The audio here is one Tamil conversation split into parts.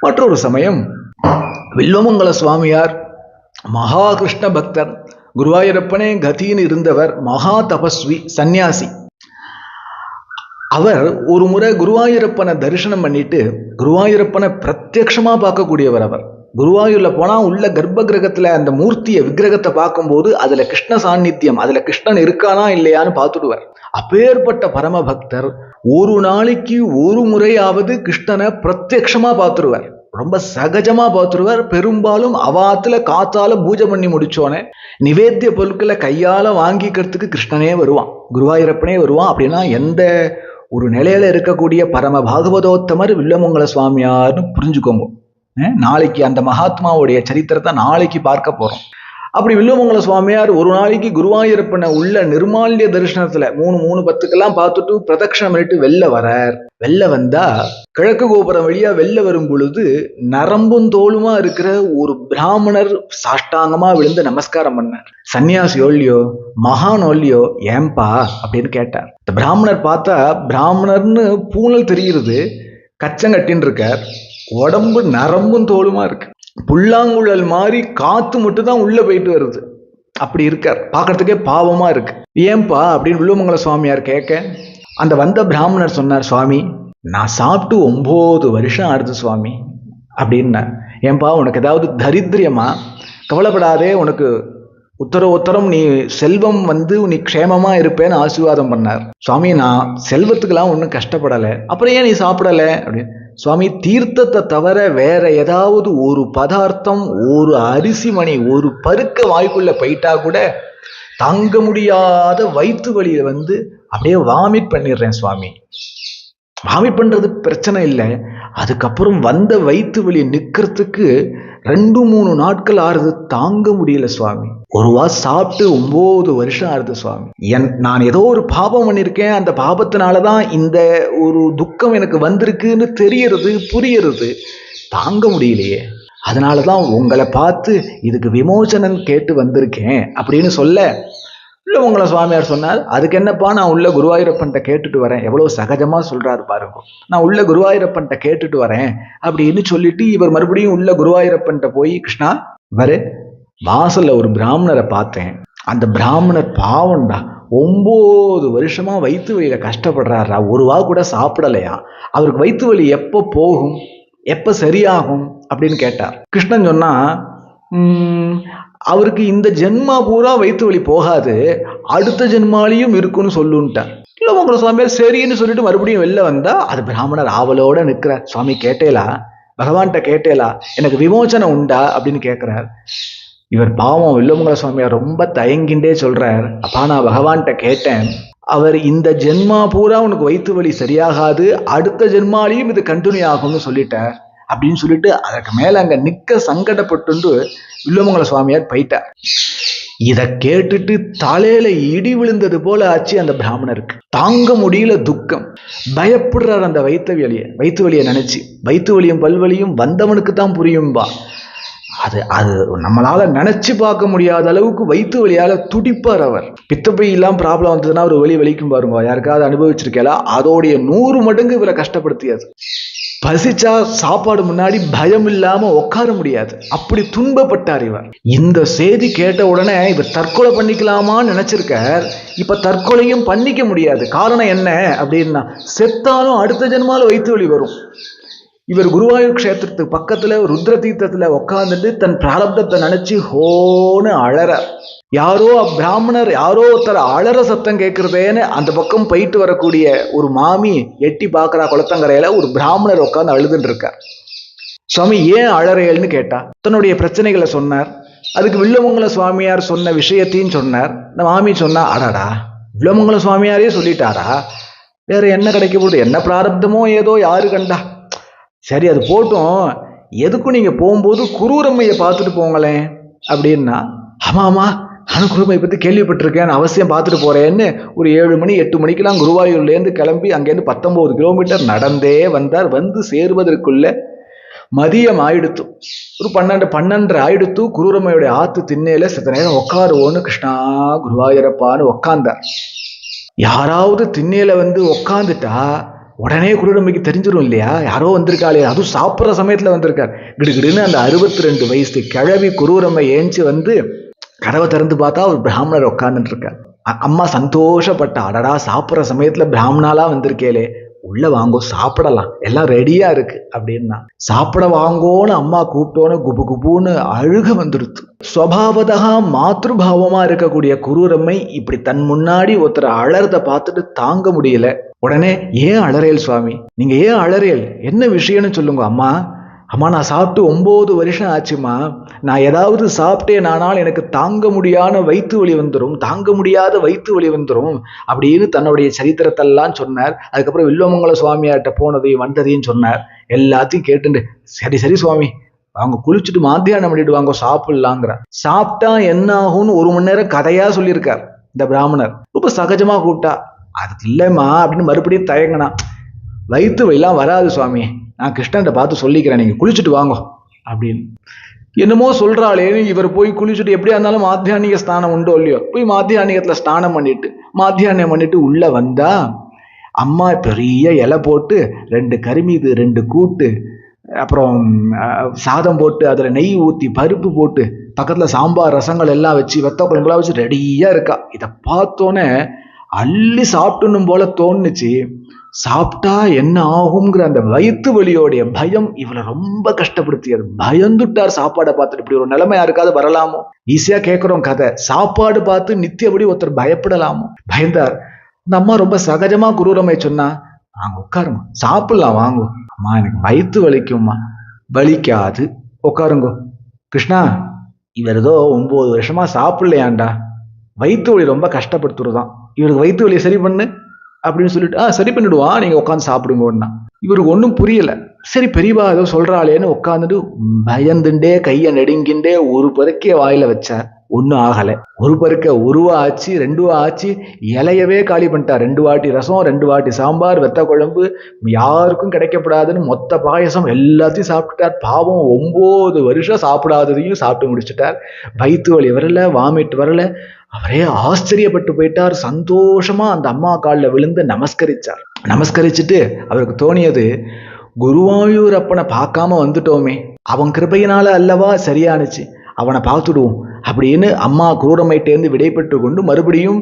மற்றொரு சமயம். வில்வமங்கல சுவாமியார் மகா கிருஷ்ண பக்தர் குருவாயூரப்பனே கதின்னு இருந்தவர் மகா தபஸ்வி சந்நியாசி. அவர் ஒரு முறை குருவாயூரப்பனை தரிசனம் பண்ணிட்டு குருவாயூரப்பனை பிரத்யக்ஷமா பார்க்கக்கூடியவர் அவர். குருவாயூர்ல போனா உள்ள கர்ப்ப கிரகத்துல அந்த மூர்த்தியை விக்கிரகத்தை பார்க்கும்போது அதுல கிருஷ்ண சாநித்தியம் அதுல கிருஷ்ணன் இருக்கானா இல்லையான்னு பார்த்துடுவார். அப்பேற்பட்ட பரம பக்தர் ஒரு நாளைக்கு ஒரு முறையாவது கிருஷ்ணனை பிரத்யக்ஷமா பார்த்துருவார். ரொம்ப சகஜமா பார்த்துருவார். பெரும்பாலும் அவாத்துல காத்தால பூஜை பண்ணி முடித்தோன்னே நிவேத்திய பொருட்களை கையால வாங்கிக்கிறதுக்கு கிருஷ்ணனே வருவான். குருவாயூரப்பனே வருவான் அப்படின்னா எந்த ஒரு நிலையில இருக்கக்கூடிய பரம பாகவதோத்தமர் வில்லமங்கல சுவாமியார்னு புரிஞ்சுக்கோங்க. நாளைக்கு அந்த மகாத்மாவுடைய சரித்திரத்தை நாளைக்கு பார்க்க போறோம். அப்படி வில்லுமங்கல சுவாமியார் ஒரு நாளைக்கு குருவாயூரப்பனை உள்ள நிர்மால்ய தரிசனத்துல மூணு மூணு பத்துக்கெல்லாம் பார்த்துட்டு பிரதட்சணம் பண்ணிட்டு வெளில வரார். வெளில வந்தா கிழக்கு கோபுரம் வழியா வெளில வரும் பொழுது நரம்பும் தோலுமா இருக்கிற ஒரு பிராமணர் சாஷ்டாங்கமா விழுந்து நமஸ்காரம் பண்ணார். சன்னியாசி ஒல்லியோ மகான் ஒல்லியோ ஏம்பா அப்படின்னு கேட்டார். இந்த பிராமணர் பார்த்தா பிராமணர்னு பூனல் தெரிகிறது கச்சங்கட்டின்னு இருக்கார். உடம்பு நரம்பும் தோலுமா இருக்கு. புல்லாங்குழல் மாதிரி காத்து மட்டும் தான் உள்ள போயிட்டு வருது. அப்படி இருக்கார். பார்க்கறதுக்கே பாவமா இருக்கு. ஏன்பா அப்படின்னு உள்ளுமங்கல சுவாமியார் கேட்க அந்த வந்த பிராமணர் சொன்னார் சுவாமி நான் சாப்பிட்டு ஒம்பது வருஷம் ஆறுது சுவாமி அப்படின்னார். ஏன்பா உனக்கு ஏதாவது தரித்திரியமா? கவலைப்படாதே உனக்கு உத்தர உத்தரம் நீ செல்வம் வந்து நீ க்ஷேமமா இருப்பேன்னு ஆசீர்வாதம் பண்ணார். சுவாமி நான் செல்வத்துக்கெல்லாம் ஒன்றும் கஷ்டப்படலை. அப்புறம் ஏன் நீ சாப்பிடலை? அப்படின்னு. சுவாமி தீர்த்தத்தை தவிர வேற ஏதாவது ஒரு பதார்த்தம் ஒரு அரிசி மணி ஒரு பருக்க வாய்க்குள்ள போயிட்டா கூட தாங்க முடியாத வயிற்று வலியை வந்து அப்படியே வாமிட் பண்ணிடுறேன் சுவாமி. வாமிட் பண்றது பிரச்சனை இல்லை. அதுக்கப்புறம் வந்த வயிற்று வலி நிற்கிறதுக்கு ரெண்டு மூணு நாட்கள் ஆறுது தாங்க முடியல சுவாமி. ஒரு வா சாப்பிட்டு ஒன்பது வருஷம் ஆறுது சுவாமி. என் நான் ஏதோ ஒரு பாபம் பண்ணியிருக்கேன் அந்த பாபத்தினால தான் இந்த ஒரு துக்கம் எனக்கு வந்திருக்குன்னு தெரியறது புரியறது. தாங்க முடியலையே. அதனால தான் உங்களை பார்த்து இதுக்கு விமோசனம் கேட்டு வந்திருக்கேன் அப்படின்னு சொல்ல இல்லை உங்களை சுவாமியார் சொன்னார் அதுக்கு என்னப்பா நான் உள்ள குருவாயூரப்பன்ட்ட கேட்டுட்டு வரேன். எவ்வளோ சகஜமாக சொல்கிறாரு பாருங்க. நான் உள்ள குருவாயூரப்பன்ட்ட கேட்டுட்டு வரேன் அப்படின்னு சொல்லிட்டு இவர் மறுபடியும் உள்ள குருவாயூரப்பன்ட்ட போய் கிருஷ்ணா வரு. வாசல்ல ஒரு பிராமணரை பார்த்தேன். அந்த பிராமணர் பாவம்டா. ஒம்பது வருஷமா வயிற்று வலியில கஷ்டப்படுறாரா. ஒரு வா கூட சாப்பிடலையா. அவருக்கு வயிற்று வலி எப்போ போகும்? எப்போ சரியாகும்? அப்படின்னு கேட்டார். கிருஷ்ணன் சொன்னால் அவருக்கு இந்த ஜென்மா பூரா வயிற்று வலி போகாது. அடுத்த ஜென்மாலையும் இருக்குன்னு சொல்லுன்ட்டார் இல்லை உங்களை சுவாமியார் சரின்னு சொல்லிட்டு மறுபடியும் வெளில வந்தா அது பிராமணர் ஆவலோட நிற்கிறார் சுவாமி கேட்டேலா? பகவான்கிட்ட கேட்டேலா? எனக்கு விமோச்சனம் உண்டா? அப்படின்னு கேட்குறார் இவர் பாவம் வில்லமங்கல சுவாமியார் ரொம்ப தயங்கிண்டே சொல்றார். அப்பா நான் பகவான்கிட்ட கேட்டேன். அவர் இந்த ஜென்மா பூரா உனக்கு வயிற்று வலி சரியாகாது. அடுத்த ஜென்மாலையும் இது கண்டினியூ ஆகும்னு சொல்லிட்டார். அப்படின்னு சொல்லிட்டு அதற்கு மேல அங்க நிக்க சங்கடப்பட்டு வில்லுமங்கல சுவாமியார் போயிட்டார். இதை கேட்டுட்டு தலையில இடி விழுந்தது போல ஆச்சு அந்த பிராமணருக்கு. தாங்க முடியல துக்கம். பயப்படுறார் அந்த வைத்த வலியை வைத்து வலியை நினைச்சு. வைத்து வலியும் பல்வழியும் வந்தவனுக்கு தான் புரியும்பா அது அது நம்மளால நினைச்சு பார்க்க முடியாத அளவுக்கு வயிற்று வலியால துடிப்பார் அவர். பித்தப்பை எல்லாம் ப்ராப்ளம் வந்ததுன்னா ஒரு வழி வலிக்கும் பாருங்க யாருக்காவது அனுபவிச்சிருக்கலா அதோடைய நூறு மடங்கு இவரை கஷ்டப்படுத்தியது. பசிச்சா சாப்பாடு முன்னாடி பயம் இல்லாம உட்கார முடியாது. அப்படி துன்பப்பட்டார் இவர். இந்த செய்தி கேட்ட உடனே இவர் தற்கொலை பண்ணிக்கலாமான்னு நினைச்சிருக்கார். இப்ப தற்கொலையும் பண்ணிக்க முடியாது. காரணம் என்ன அப்படின்னா செத்தாலும் அடுத்த ஜென்மால வயிற்று வலி வரும். இவர் குருவாயூர் க்ஷேத்திரத்துக்கு பக்கத்துல ருத்ர தீர்த்தத்துல உட்காந்துட்டு தன் பிராரப்தத்தை நினைச்சு ஹோன்னு அழறார். யாரோ பிராமணர் யாரோ ஒருத்தர் அழற சத்தம் கேட்கறதேன்னு அந்த பக்கம் போயிட்டு வரக்கூடிய ஒரு மாமி எட்டி பார்க்குறா குளத்தங்கரையில ஒரு பிராமணர் உட்காந்து அழுதுன்னு இருக்கார் சுவாமி ஏன் அழறையல்னு கேட்டா? தன்னுடைய பிரச்சனைகளை சொன்னார். அதுக்கு வில்லமங்கல சுவாமியார் சொன்ன விஷயத்தையும் சொன்னார். இந்த மாமி சொன்னா அடாடா வில்லமங்கல சுவாமியாரே சொல்லிட்டாரா? வேற என்ன கிடைக்க போகுது? என்ன பிராரப்தமோ ஏதோ யாரு கண்டா? சரி அது போட்டும். எதுக்கும் நீங்க போகும்போது குரூரம்மையை பார்த்துட்டு போங்களேன். அப்படின்னா ஆமாம் ஆமா நானும் குருமையை பற்றி கேள்விப்பட்டிருக்கேன். அவசியம் பார்த்துட்டு போகிறேன்னு ஒரு ஏழு மணி எட்டு மணிக்கெல்லாம் குருவாயூர்லேருந்து கிளம்பி அங்கேருந்து பத்தொம்போது கிலோமீட்டர் நடந்தே வந்தார். வந்து சேருவதற்குள்ளே மதியம் ஆயிடுத்து. ஒரு பன்னெண்டு பன்னெண்டரை ஆயிடுத்து குருரம்மையுடைய ஆத்து திண்ணையில சித்த நேரம் உட்காருவோன்னு கிருஷ்ணா குருவாயூரப்பான்னு உக்காந்தார் யாராவது திண்ணையில வந்து உக்காந்துட்டா உடனே குருடமைக்கு தெரிஞ்சிடும் இல்லையா? யாரோ வந்திருக்காளே. அதுவும் சாப்பிட்ற சமயத்தில் வந்திருக்கார். கிடுகிடுன்னு அந்த அறுபத்தி ரெண்டு வயசு கிழவி குரூரம்மை ஏஞ்சி வந்து கதவை திறந்து பார்த்தா ஒரு பிராமணர் உட்கார்ந்துட்டு இருக்கார் அம்மா சந்தோஷப்பட்டா. அடடா சாப்பிட்ற சமயத்துல பிராமணாலா வந்திருக்கேளே. உள்ள வாங்கோ சாப்பிடலாம். எல்லாம் ரெடியா இருக்கு அப்படின்னா. சாப்பிட வாங்கோன்னு அம்மா கூப்பிட்டோன்னு குபு குபுன்னு அழுக வந்துடுத்து ஸ்வபாவதா மாத்ருபாவமா இருக்கக்கூடிய குருரம்மை இப்படி தன் முன்னாடி ஒருத்தர் அழறத பார்த்துட்டு தாங்க முடியல. உடனே ஏன் அழறேல் சுவாமி? நீங்க ஏன் அழறேல் என்ன விஷயம்னு சொல்லுங்க அம்மா. அம்மா நான் சாப்பிட்டு ஒம்பது வருஷம் ஆச்சுமா நான் ஏதாவது சாப்பிட்டேன் ஆனால் எனக்கு தாங்க முடியாத வயிற்று வலி வந்துடும் தாங்க முடியாத வயிற்று வலி வந்துடும் அப்படின்னு தன்னுடைய சரித்திரத்தெல்லாம் சொன்னார். அதுக்கப்புறம் வில்வமங்கல சுவாமியார்கிட்ட போனதையும் வந்ததையும் சொன்னார். எல்லாத்தையும் கேட்டுண்டு சரி சரி சுவாமி அவங்க குளிச்சுட்டு மாத்தியானம் பண்ணிட்டு வாங்க சாப்பிடலாங்கிற சாப்பிட்டா என்ன ஆகும்னு ஒரு மணி நேரம் கதையா சொல்லியிருக்கார் இந்த பிராமணர். ரொம்ப சகஜமா கூப்பிட்டா அதுக்கு இல்லைம்மா அப்படின்னு மறுபடியும் தயங்கினா வயிற்று வலிலாம் வராது சுவாமி. நான் கிருஷ்ணன்ட்ட பார்த்து சொல்லிக்கிறேன் நீங்க குளிச்சுட்டு வாங்க. அப்படின்னு. என்னமோ சொல்றாளேன்னு இவர் போய் குளிச்சுட்டு எப்படியா இருந்தாலும் மாத்தியானிக ஸ்நானம் உண்டோ இல்லையோ? போய் மாத்தியானிகத்துல ஸ்நானம் பண்ணிட்டு மாத்தியானியம் பண்ணிட்டு உள்ள வந்தா அம்மா பெரிய இலை போட்டு ரெண்டு கரிமீது ரெண்டு கூட்டு அப்புறம் சாதம் போட்டு அதில் நெய் ஊற்றி பருப்பு போட்டு பக்கத்தில் சாம்பார் ரசங்கள் எல்லாம் வச்சு வெத்த குழம்புலாம் வச்சு ரெடியாக இருக்கா. இதை பார்த்தோன்னே அள்ளி சாப்பிடணும் போல தோணுச்சு. சாப்பிட்டா என்ன ஆகுங்கிற அந்த வயிற்று வலியோடைய பயம் இவளை ரொம்ப கஷ்டப்படுத்தியது. பயந்துட்டார் சாப்பாடை பார்த்துட்டு. இப்படி ஒரு நிலைமை யாருக்காவது வரலாமோ? ஈஸியா கேட்கிறோம் கதை. சாப்பாடு பார்த்து நித்தியபடி ஒருத்தர் பயப்படலாமோ? பயந்தார். இந்த அம்மா ரொம்ப சகஜமா குரூரமை சொன்னா வாங்க உட்காருமா சாப்பிடலாம் வாங்க. அம்மா எனக்கு வயிற்று வலிக்கும்மா. வலிக்காது. உட்காருங்கோ. கிருஷ்ணா இவர் ஏதோ ஒன்பது வருஷமா சாப்பிடலையாண்டா. வயிற்று வலி ரொம்ப கஷ்டப்படுத்துறதான் இவருக்கு வயிற்று வலியை சரி பண்ணு. அப்படின்னு சொல்லிட்டு ஆ சரி பண்ணிடுவான் நீங்க உட்காந்து சாப்பிடுங்கன்னா. இவருக்கு ஒன்றும் புரியல. சரி பெரியவா ஏதோ சொல்றாளேன்னு உட்காந்துட்டு பயந்துண்டே கையை நெடுங்கின்றே ஒரு பருக்கே வாயில வச்சார். ஒன்றும் ஆகலை. ஒரு பருக்க ஒருவா ஆச்சு ரெண்டுவா ஆச்சு. இலையவே காலி பண்ணிட்டார். ரெண்டு வாட்டி ரசம் ரெண்டு வாட்டி சாம்பார் வெத்த குழம்பு. யாருக்கும் கிடைக்கப்படாதுன்னு மொத்த பாயசம் எல்லாத்தையும் சாப்பிட்டுட்டார். பாவம் ஒம்பது வருஷம் சாப்பிடாததையும் சாப்பிட்டு முடிச்சிட்டார். வயிற்று வலி வரல வாமிட் வரல. அவரே ஆச்சரியப்பட்டு போயிட்டார். சந்தோஷமா அந்த அம்மா காலில் விழுந்து நமஸ்கரிச்சார். நமஸ்கரிச்சுட்டு அவருக்கு தோணியது குருவாயூர் அப்பனை பார்க்காம வந்துட்டோமே. அவன் கிருபையினால அல்லவா சரியானுச்சு. அவனை பார்த்துடுவோம். அப்படின்னு அம்மா குரூரமைட்டேந்து விடைபெற்று கொண்டு மறுபடியும்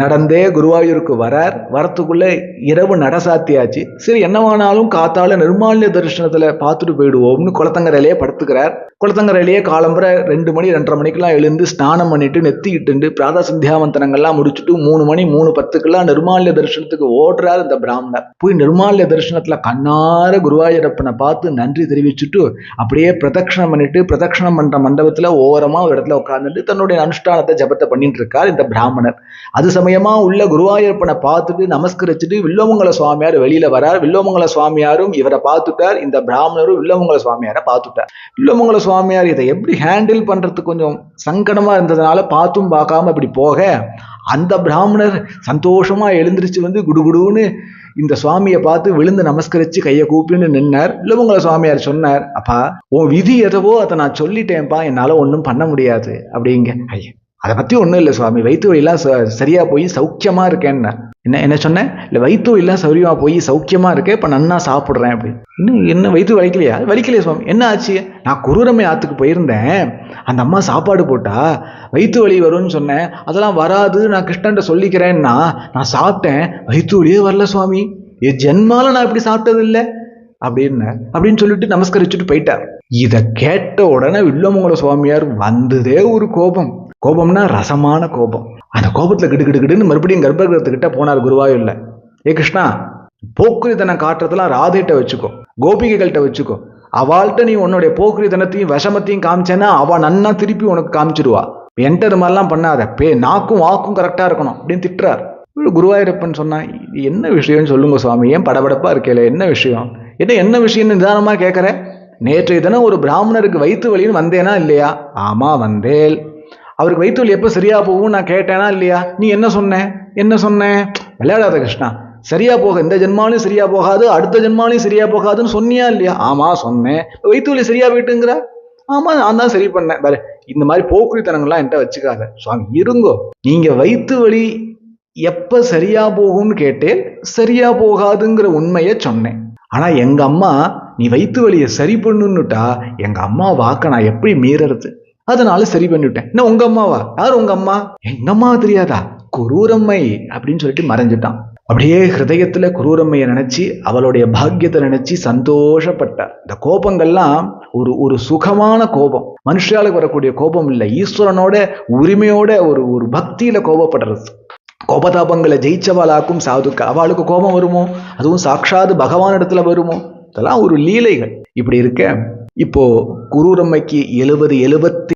நடந்தே குருவாயூருக்கு வரார். வரத்துக்குள்ளே இரவு நடசாத்தியாச்சு. சரி என்னவானாலும் காத்தால நிர்மால்ய தரிசனத்தில் பார்த்துட்டு போயிடுவோம்னு குளத்தங்கரையிலேயே படுத்துக்கிறார். குளத்தங்கரையிலேயே காலம்புற ரெண்டு மணி ரெண்டரை மணிக்கெல்லாம் எழுந்து ஸ்நானம் பண்ணிட்டு நெத்திக்கிட்டு பிராத சந்தியாவந்தனங்கள்லாம் முடிச்சுட்டு மூணு மணி மூணு பத்துக்கெல்லாம் நிர்மால்ய தரிசனத்துக்கு ஓடுறார் இந்த பிராமணர். போய் நிர்மாலிய தரிசனத்தில் கண்ணார குருவாயூரப்பனை பார்த்து நன்றி தெரிவிச்சுட்டு அப்படியே பிரதட்சணம் பண்ணிட்டு பிரதட்சணம் பண்ணுற மண்டபத்தில் ஓரமாக ஒரு இடத்துல உட்கார்ந்துட்டு தன்னுடைய அனுஷ்டானத்தை ஜபத்தை பண்ணிட்டு இருக்கார் இந்த பிராமணர். அது சமயமா உள்ள குருவாயூரப்பனை பார்த்துட்டு நமஸ்கரிச்சுட்டு வில்லமங்கல சுவாமியார் வெளியில வரார். வில்லோமங்கல சுவாமியாரும் இவரை பார்த்துட்டார். இந்த பிராமணரும் வில்லோமங்கல சுவாமியாரை பார்த்துட்டார். வில்லோமங்கல சுவாமியார் இதை எப்படி ஹேண்டில் பண்றது கொஞ்சம் சங்கடமா இருந்ததுனால பார்த்தும் பார்க்காம இப்படி போக அந்த பிராமணர் சந்தோஷமா எழுந்திருச்சு வந்து குடுகுடுன்னு இந்த சுவாமியை பார்த்து விழுந்து நமஸ்கரிச்சு கையை கூப்பின்னு நின்னார். வில்லமங்கல சுவாமியார் சொன்னார் அப்பா உன் விதி எதவோ அதை நான் சொல்லிட்டேன்ப்பா என்னால ஒன்றும் பண்ண முடியாது. அப்படிங்க. ஐயா அதை பத்தி ஒன்றும் இல்லை சுவாமி வயிற்று வழியெல்லாம் ச- சரியா போய் சௌக்கியமா இருக்கேன்னு என்ன என்ன சொன்னேன்? இல்லை வயிற்று இல்லை சௌரியமாக போய் சௌக்கியமாக இருக்கேன் இப்போ நன்னா சாப்பிட்றேன் அப்படின்னு. இன்னும் என்ன வயிற்று வலிக்கலையா? வலிக்கலையா சுவாமி. என்ன ஆச்சு? நான் குரூரமை ஆற்றுக்கு போயிருந்தேன். அந்த அம்மா சாப்பாடு போட்டா வயிற்று வலி வரும்னு சொன்னேன். அதெல்லாம் வராது நான் கிருஷ்ணன்ட்ட சொல்லிக்கிறேன்னா நான் சாப்பிட்டேன். வயிற்று வலியே வரல சுவாமி. என் ஜென்மால நான் இப்படி சாப்பிட்டது இல்லை அப்படின்னு அப்படின்னு சொல்லிட்டு நமஸ்கரிச்சுட்டு போயிட்டார். இதை கேட்ட உடனே வில்லமங்கல சுவாமியார் வந்ததே ஒரு கோபம். கோபம்னா ரசமான கோபம். அந்த கோபத்தில் கிடு கிடு கிடுன்னு மறுபடியும் கர்ப்பகிரகத்துக்கிட்ட போனார் குருவாயூர்ல. ஏ கிருஷ்ணா போக்குரித்தனம் காட்டுறதெல்லாம் ராதைகிட்ட வச்சுக்கோ. கோபிகைகள்கிட்ட வச்சுக்கோ. அவள்கிட்ட நீ உன்னுடைய போக்குரித்தனத்தையும் விஷமத்தையும் காமிச்சேன்னா அவள் நன்னா திருப்பி உனக்கு காமிச்சிடுவா என்கிட்ட இது மாதிரிலாம் பண்ணாத. பே நாக்கும் வாக்கும் கரெக்டாக இருக்கணும் அப்படின்னு திட்டுறார். குருவாயூரப்பன் சொன்னான் "இது என்ன விஷயம்னு சொல்லுங்க சுவாமி. ஏன் படபடப்பாக இருக்கல என்ன விஷயம்? என்ன என்ன விஷயம்னு நிதானமாக கேட்குறேன் நேற்றைய தினம் ஒரு பிராமணருக்கு வயிற்று வழின்னு வந்தேனா இல்லையா? ஆமாம் வந்தேல் அவருக்கு வயிற்று வலி எப்போ சரியா போகும் நான் கேட்டேனா இல்லையா? நீ என்ன சொன்ன? என்ன சொன்ன? விளையாடாத கிருஷ்ணா. சரியா போக இந்த ஜென்மாலையும் சரியா போகாது அடுத்த ஜென்மாலையும் சரியா போகாதுன்னு சொன்னியா இல்லையா? ஆமா சொன்னேன். வயிற்று வலி சரியா போயிட்டுங்கிற? ஆமா நான் தான் சரி பண்ணேன். பாரு இந்த மாதிரி போக்குரித்தனங்கள்லாம் என்கிட்ட வச்சுக்காத. சுவாமி இருங்கோ. நீங்க வயிற்று வலி எப்ப சரியா போகும்னு கேட்டேன் சரியா போகாதுங்கிற உண்மையை சொன்னேன். ஆனா எங்க அம்மா நீ வயிற்று வலியை சரி பண்ணுன்னுட்டா எங்க அம்மா வாக்க நான் எப்படி மீறது அதனால சரி பண்ணிவிட்டேன். என்ன உங்க அம்மாவா? யார் உங்க அம்மா? எங்க அம்மா தெரியாதா? குரூரம்மை அப்படின்னு சொல்லிட்டு மறைஞ்சிட்டான். அப்படியே ஹிருதயத்துல குரூரம்மையை நினைச்சு அவளுடைய பாக்கியத்தை நினைச்சு சந்தோஷப்பட்டார் இந்த கோபங்கள்லாம் ஒரு ஒரு சுகமான கோபம். மனுஷாளுக்கு வரக்கூடிய கோபம் இல்லை. ஈஸ்வரனோட உரிமையோட ஒரு ஒரு பக்தியில கோபப்படுறது. கோபதாபங்களை ஜெயிச்சவாளாக்கும் சாதுக்கு அவளுக்கு கோபம் வருமோ? அதுவும் சாட்சாது பகவான் இடத்துல வருமோ? இதெல்லாம் ஒரு லீலைகள். இப்படி இருக்க இப்போ குரூரம்மைக்கு எழுபது எழுபத்தி